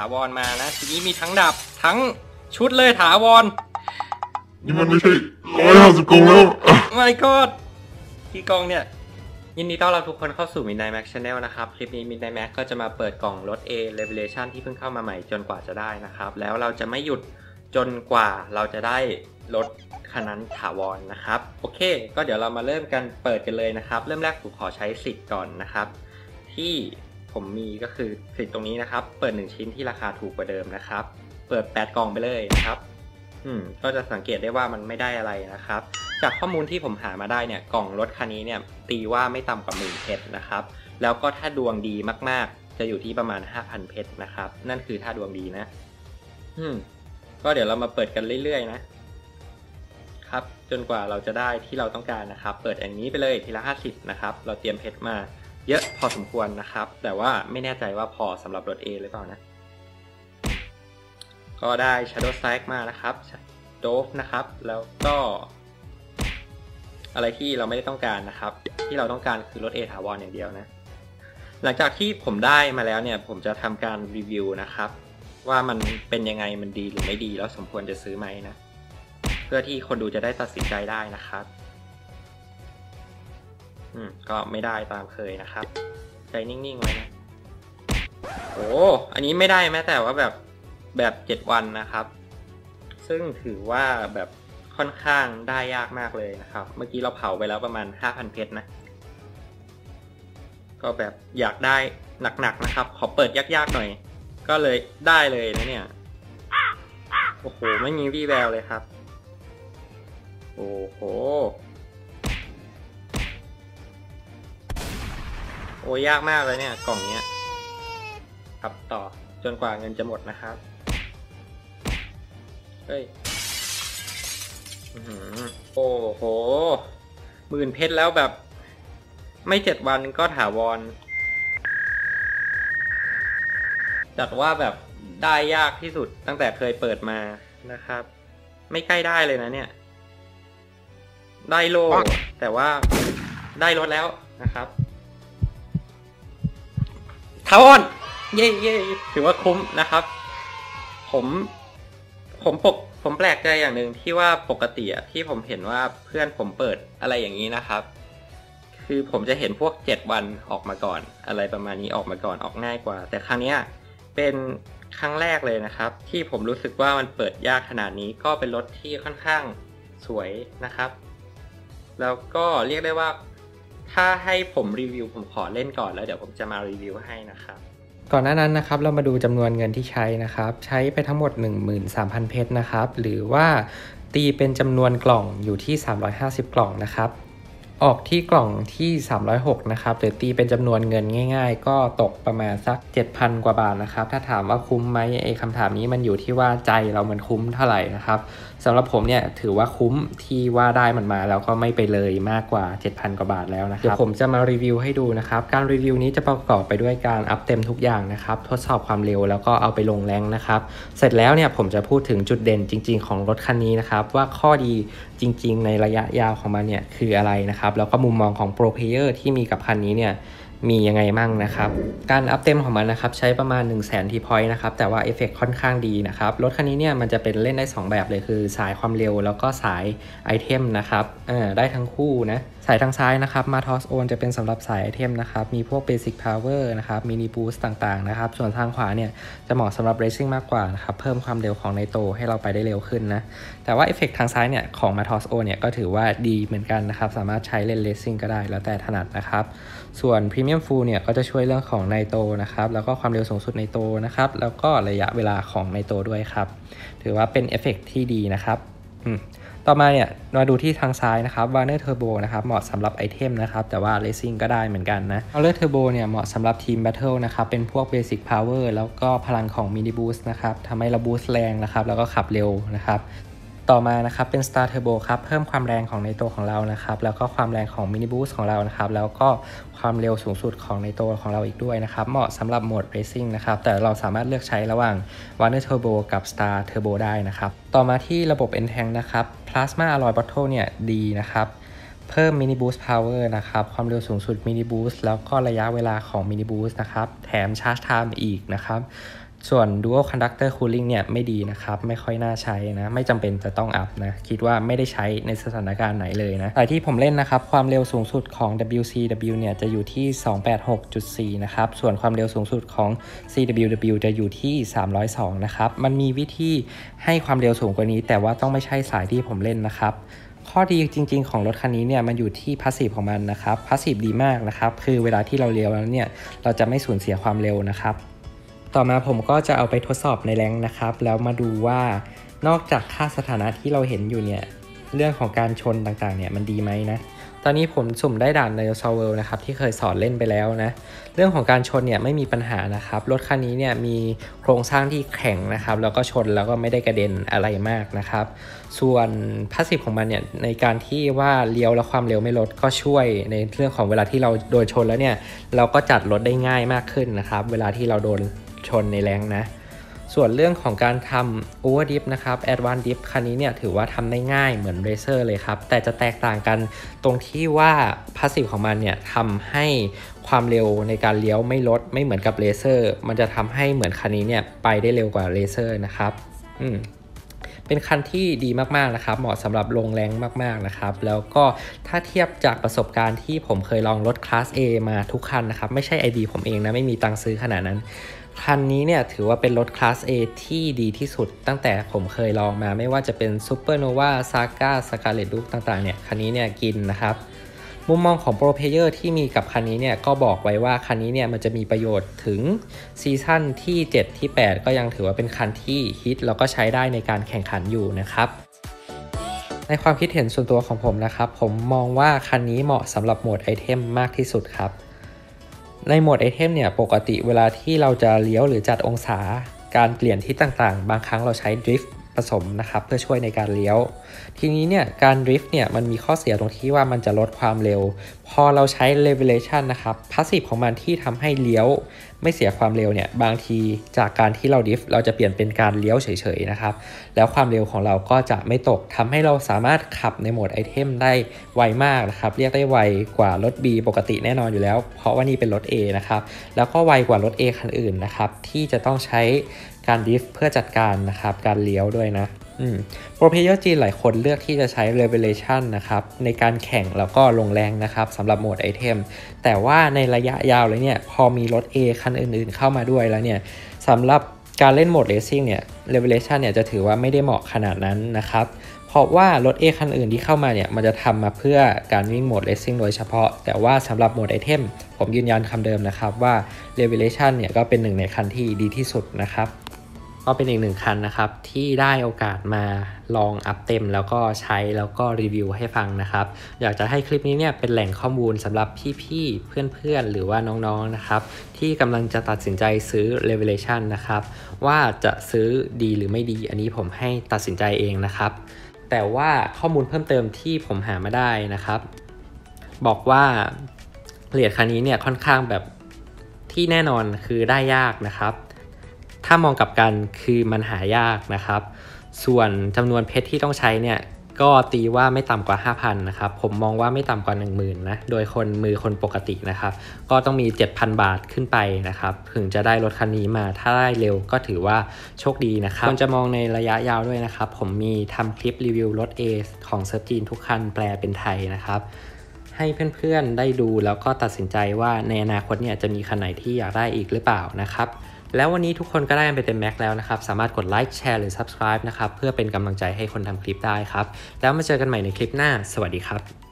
าวรมานะ ทีนี้มีทั้งดาบทั้งชุดเลยถาวร นี่มันไม่ใช่ร้อยห้าสิบกล่องแล้ว my god ที่กองเนี่ย ยินดีต้อนรับทุกคนเข้าสู่ Midnight Max Channel นะครับ คลิปนี้ Midnight Max ก็จะมาเปิดกล่องรถ A Revelation ที่เพิ่งเข้ามาใหม่จนกว่าจะได้นะครับ แล้วเราจะไม่หยุดจนกว่าเราจะได้รถคันนั้นถาวรนะครับ โอเค ก็เดี๋ยวเรามาเริ่มกันเปิดกันเลยนะครับ เริ่มแรกผมขอใช้สิทธิ์ก่อนนะครับ ที่ ผมมีก็คือสิทธิ์ตรงนี้นะครับ เปิด 1 ชิ้นที่ราคาถูกกว่าเดิมนะครับ เปิด 8 กล่องไปเลยนะครับอืมก็จะสังเกตได้ว่ามันไม่ได้อะไรนะครับ จากข้อมูลที่ผมหามาได้เนี่ยกล่องรถคันนี้เนี่ยตีว่าไม่ต่ำกว่าหมื่นเพชรนะครับ แล้วก็ถ้าดวงดีมากๆ จะอยู่ที่ประมาณ 5,000 เพชรนะครับ นั่นคือถ้าดวงดีนะ อืมก็เดี๋ยวเรามาเปิดกันเรื่อยๆนะครับจนกว่าเราจะได้ที่เราต้องการนะครับ เปิดอย่างนี้ไปเลยทีละ 50 นะครับ เราเตรียมเพชรมา เยอะพอสมควรนะครับ แต่ว่าไม่แน่ใจว่าพอสำหรับรถ A หรือเปล่านะ ก็ได้ Shadow Strike มานะครับ d o v e นะครับ แล้วก็อะไรที่เราไม่ได้ต้องการนะครับ ที่เราต้องการคือรถ A ถาวรอย่างเดียวนะ หลังจากที่ผมได้มาแล้วเนี่ย ผมจะทำการรีวิวนะครับ ว่ามันเป็นยังไงมันดีหรือไม่ดีแล้วสมควรจะซื้อไหมนะ เพื่อที่คนดูจะได้ตัดสินใจได้นะครับ อืม ก็ไม่ได้ตามเคยนะครับ ใจนิ่งๆไว้นะ โอ้ อันนี้ไม่ได้แม้แต่ว่าแบบแบบเจ็ดวันนะครับ ซึ่งถือว่าแบบค่อนข้างได้ยากมากเลยนะครับ เมื่อกี้เราเผาไปแล้วประมาณ5,000เพชรนะ ก็แบบอยากได้หนักๆนะครับ ขอเปิดยากๆหน่อย ก็เลยได้เลยนะเนี่ย โอ้โห ไม่มีวี่แววเลยครับ โอ้โห โอ้ยากมากเลยเนี่ย กล่องเนี้ขับต่อจนกว่าเงินจะหมดนะครับ เฮ้ยโอ้โหหมื่นเพชรแล้วแบบ ไม่เจ็ดวันก็ถาวร จัดว่าแบบได้ยากที่สุดตั้งแต่เคยเปิดมานะครับ ไม่ใกล้ได้เลยนะเนี่ย ได้โลแต่ว่าได้รถแล้วนะครับ ถาวรเย่เย่ถือว่าคุ้มนะครับ ผมผมปกผมแปลกใจอย่างหนึ่งที่ว่าปกติอะที่ผมเห็นว่าเพื่อนผมเปิดอะไรอย่างนี้นะครับ คือผมจะเห็นพวกเจ็ดวันออกมาก่อน อะไรประมาณนี้ออกมาก่อนออกง่ายกว่า แต่ครั้งเนี้ยเป็นครั้งแรกเลยนะครับ ที่ผมรู้สึกว่ามันเปิดยากขนาดนี้ก็เป็นรถที่ค่อนข้างสวยนะครับ แล้วก็เรียกได้ว่า ถ้าให้ผมรีวิวผมขอเล่นก่อนแล้วเดี๋ยวผมจะมารีวิวให้นะครับก่อนหน้านั้นนะครับเรามาดูจำนวนเงินที่ใช้นะครับ ใช้ไปทั้งหมด 13,000 เพชรนะครับ หรือว่าตีเป็นจำนวนกล่องอยู่ที่ 350 กล่องนะครับ ออกที่กล่องที่ 306 นะครับหรือตีเป็นจำนวนเงินง่าย ๆ ก็ตกประมาณสัก 7,000 กว่าบาทนะครับ ถ้าถามว่าคุ้มไหมไอ้คำถามนี้มันอยู่ที่ว่าใจเรามันคุ้มเท่าไหร่นะครับสำหรับผมเนี่ยถือว่าคุ้มที่ว่าได้มันมาแล้วก็ไม่ไปเลยมากกว่า 7,000 กว่าบาทแล้วนะครับเดี๋ยวผมจะมารีวิวให้ดูนะครับ การรีวิวนี้จะประกอบไปด้วยการอัพเต็มทุกอย่างนะครับทดสอบความเร็วแล้วก็เอาไปลงแรงนะครับ เสร็จแล้วเนี่ยผมจะพูดถึงจุดเด่นจริง ๆ ของรถคันนี้นะครับว่าข้อดีจริง ๆ ในระยะยาวของมันเนี่ยคืออะไรนะครับแล้วก็มุมมองของโปรเพเยอร์ที่มีกับคันนี้เนี่ย มียังไงมั่งนะครับ การอัพเต็มของมันนะครับ ใช้ประมาณ 1 0 0 0 0แสนทีพอยต์นะครับ แต่ว่าเอฟเฟกค่อนข้างดีนะครับ รถคันนี้เนี่ยมันจะเป็นเล่นได้ 2 แบบเลยคือ สายความเร็วแล้วก็สายไอเทมนะครับอ่าได้ทั้งคู่นะ สายทางซ้ายนะครับมาทอสโอนจะเป็นสำหรับสายไอเทมนะครับ มีพวกเบสิ c พาวเวอร์นะครับมินิบูสต่างๆนะครับ ส่วนทางขวาเนี่ยจะเหมาะสำหรับเร c ซิ่งมากกว่านะครับเพิ่มความเร็วของในโตให้เราไปได้เร็วขึ้นนะแต่ว่าเอฟเฟกทางซ้ายเนี่ยของมาทอสโอนเนี่ยก็ถือว่าดีเหมือนกันนะครับสามารถใช้เล่นเรซิ่งก็ได้แล้วแต่ถนัดนะครับส่วน Premium Full เนี่ยก็จะช่วยเรื่องของไนโตนะครับแล้วก็ความเร็วสูงสุดในโตนะครับแล้วก็ระยะเวลาของในโตด้วยครับถือว่าเป็นเอฟเฟกที่ดีนะครับต่อมาเนี่ยมาดูที่ทางซ้ายนะครับ Warner Turbo นะครับเหมาะสำหรับไอเทมนะครับแต่ว่า Racing ก็ได้เหมือนกันนะ Warner Turbo เนี่ยเหมาะสำหรับทีม Battle นะครับเป็นพวก Basic Power แล้วก็พลังของ Mini Boost นะครับทำให้เราบูสต์แรงนะครับแล้วก็ขับเร็วนะครับ ต่อมานะครับเป็น Star Turbo ครับเพิ่มความแรงของในตัวของเรานะครับแล้วก็ความแรงของ Mini Boost ของเรานะครับแล้วก็ความเร็วสูงสุดของในตัวของเราอีกด้วยนะครับเหมาะสำหรับโหมด Racing นะครับแต่เราสามารถเลือกใช้ระหว่าง Warner Turbo กับ Star Turbo ได้นะครับต่อมาที่ระบบ N Tank นะครับ Plasma Alloy Bottle เนี่ยดีนะครับเพิ่ม Mini Boost Power นะครับ ความเร็วสูงสุด Mini Boost แล้วก็ระยะเวลาของ Mini Boost นะครับ แถม Charge Time อีกนะครับ ส่วน dual conductor cooling เนี่ยไม่ดีนะครับ ไม่ค่อยน่าใช้นะ ไม่จำเป็นจะต้องอัพนะ คิดว่าไม่ได้ใช้ในสถานการณ์ไหนเลยนะแต่ที่ผมเล่นนะครับ ความเร็วสูงสุดของ WCW เนี่ยจะอยู่ที่ 286.4 นะครับ ส่วนความเร็วสูงสุดของ CWW จะอยู่ที่ 302 นะครับ มันมีวิธีให้ความเร็วสูงกว่านี้ แต่ว่าต้องไม่ใช่สายที่ผมเล่นนะครับข้อดีจริง ๆ ของรถคันนี้เนี่ยมันอยู่ที่พาสซีฟของมันนะครับพาสซีฟดีมากนะครับคือเวลาที่เราเลี้ยวแล้วเนี่ยเราจะไม่สูญเสียความเร็วนะครับ ต่อมาผมก็จะเอาไปทดสอบในแรงนะครับ แล้วมาดูว่านอกจากค่าสถานะที่เราเห็นอยู่เนี่ย เรื่องของการชนต่างๆเนี่ยมันดีไหมนะ ตอนนี้ผมสุ่มได้ด่านในซเวลนะครับที่เคยสอนเล่นไปแล้วนะ เรื่องของการชนเนี่ยไม่มีปัญหานะครับ รถคันนี้เนี่ยมีโครงสร้างที่แข็งนะครับ แล้วก็ชนแล้วก็ไม่ได้กระเด็นอะไรมากนะครับ ส่วนพาสซีฟของมันเนี่ยในการที่ว่าเลี้ยวแล้วความเร็วไม่ลดก็ช่วยในเรื่องของเวลาที่เราโดนชนแล้วเนี่ยเราก็จัดรถได้ง่ายมากขึ้นนะครับ เวลาที่เราโดน ชนในแรงนะ ส่วนเรื่องของการทำ Over Dip นะครับ Advanced Dip คันนี้เนี่ยถือว่าทำได้ง่ายเหมือน Racer เลยครับ แต่จะแตกต่างกันตรงที่ว่าพาสซีฟของมันเนี่ยทำให้ความเร็วในการเลี้ยวไม่ลดไม่เหมือนกับ Racer มันจะทำให้เหมือนคันนี้เนี่ยไปได้เร็วกว่า Racer นะครับอืมเป็นคันที่ดีมากๆนะครับ เหมาะสำหรับลงแรงมากๆนะครับ แล้วก็ถ้าเทียบจากประสบการณ์ที่ผมเคยลองรถคลาส A มาทุกคันนะครับ ไม่ใช่ ID ผมเองนะ ไม่มีตังค์ซื้อขนาดนั้น คันนี้เนี่ยถือว่าเป็นรถคลาส A ที่ดีที่สุดตั้งแต่ผมเคยลองมาไม่ว่าจะเป็น Supernova Saga Scarlet Duke ต่างๆเนี่ยคันนี้เนี่ยกินนะครับมุมมองของโปรเพเยอร์ที่มีกับคันนี้เนี่ยก็บอกไว้ว่าคันนี้เนี่ยมันจะมีประโยชน์ถึงซีซั่นที่ 7 ที่ 8 ก็ยังถือว่าเป็นคันที่ฮิตแล้วก็ใช้ได้ในการแข่งขันอยู่นะครับในความคิดเห็นส่วนตัวของผมนะครับ ผมมองว่าคันนี้เหมาะสำหรับโหมดไอเทมมากที่สุดครับ ในโหมดไอเทมเนี่ยปกติเวลาที่เราจะเลี้ยวหรือจัดองศา การเปลี่ยนทิศต่างๆ บางครั้งเราใช้ดริฟต์ ผสมนะครับเพื่อช่วยในการเลี้ยว ทีนี้เนี่ยการดริฟต์เนี่ยมันมีข้อเสียตรงที่ว่ามันจะลดความเร็ว พอเราใช้ levelation นะครับพาสซีฟของมันที่ทำให้เลี้ยว ไม่เสียความเร็วเนี่ยบางทีจากการที่เราดริฟต์เราจะเปลี่ยนเป็นการเลี้ยวเฉยๆนะครับแล้วความเร็วของเราก็จะไม่ตกทำให้เราสามารถขับในโหมดไอเทมได้ไวมากนะครับเรียกได้ไวกว่ารถ B ปกติแน่นอนอยู่แล้ว เพราะว่านี่เป็นรถ A นะครับแล้วก็ไวกว่ารถ A คันอื่นนะครับที่จะต้องใช้ การดิฟเพื่อจัดการนะครับการเลี้ยวด้วยนะโปรเพเยอร์จีนหลายคนเลือกที่จะใช้ Revelation นะครับในการแข่งแล้วก็ลงแรงนะครับสำหรับโหมดไอเทม แต่ว่าในระยะยาวเลยเนี่ยพอมีรถ A คันอื่นๆเข้ามาด้วยแล้วเนี่ยสำหรับการเล่นโหมด Racing เนี่ย Revelation เนี่ยจะถือว่าไม่ได้เหมาะขนาดนั้นนะครับเพราะว่ารถ A คันอื่นที่เข้ามาเนี่ยมันจะทำมาเพื่อการวิ่งโหมด Racing โดยเฉพาะ แต่ว่าสำหรับโหมดไอเทมผมยืนยันคำเดิมนะครับว่า Revelation เนี่ยก็เป็นหนึ่งในคันที่ดีที่สุดนะครับ ก็เป็นอีกหนึ่งคันนะครับ ที่ได้โอกาสมาลองอัพเต็ม แล้วก็ใช้แล้วก็รีวิวให้ฟังนะครับ อยากจะให้คลิปนี้เนี่ยเป็นแหล่งข้อมูลสำหรับพี่ๆ เพื่อนๆ หรือว่าน้องๆนะครับ ที่กำลังจะตัดสินใจซื้อ Revelation นะครับ ว่าจะซื้อดีหรือไม่ดี อันนี้ผมให้ตัดสินใจเองนะครับ แต่ว่าข้อมูลเพิ่มเติมที่ผมหามาได้นะครับ บอกว่าเหรียญคันนี้เนี่ยค่อนข้างแบบที่แน่นอนคือได้ยากนะครับ ถ้ามองกลับกันคือมันหายากนะครับ ส่วนจำนวนเพชรที่ต้องใช้เนี่ยก็ตีว่าไม่ต่ำกว่า 5,000 นะครับ ผมมองว่าไม่ต่ำกว่า 10,000 นะ โดยคนมือคนปกตินะครับ ก็ต้องมี 7,000 บาทขึ้นไปนะครับ ถึงจะได้รถคันนี้มา ถ้าได้เร็วก็ถือว่าโชคดีนะครับควรจะมองในระยะยาวด้วยนะครับ ผมมีทำคลิปรีวิวรถ A ของเซิร์ฟจีนทุกคันแปลเป็นไทยนะครับ ให้เพื่อนๆได้ดูแล้วก็ตัดสินใจว่าในอนาคตเนี่ยจะมีคันไหนที่อยากได้อีกหรือเปล่านะครับ แล้ววันนี้ทุกคนก็ได้ไปเต็มแม็กแล้วนะครับ สามารถกดไลค์แชร์หรือ Subscribe นะครับ เพื่อเป็นกำลังใจให้คนทำคลิปได้ครับ แล้วมาเจอกันใหม่ในคลิปหน้า สวัสดีครับ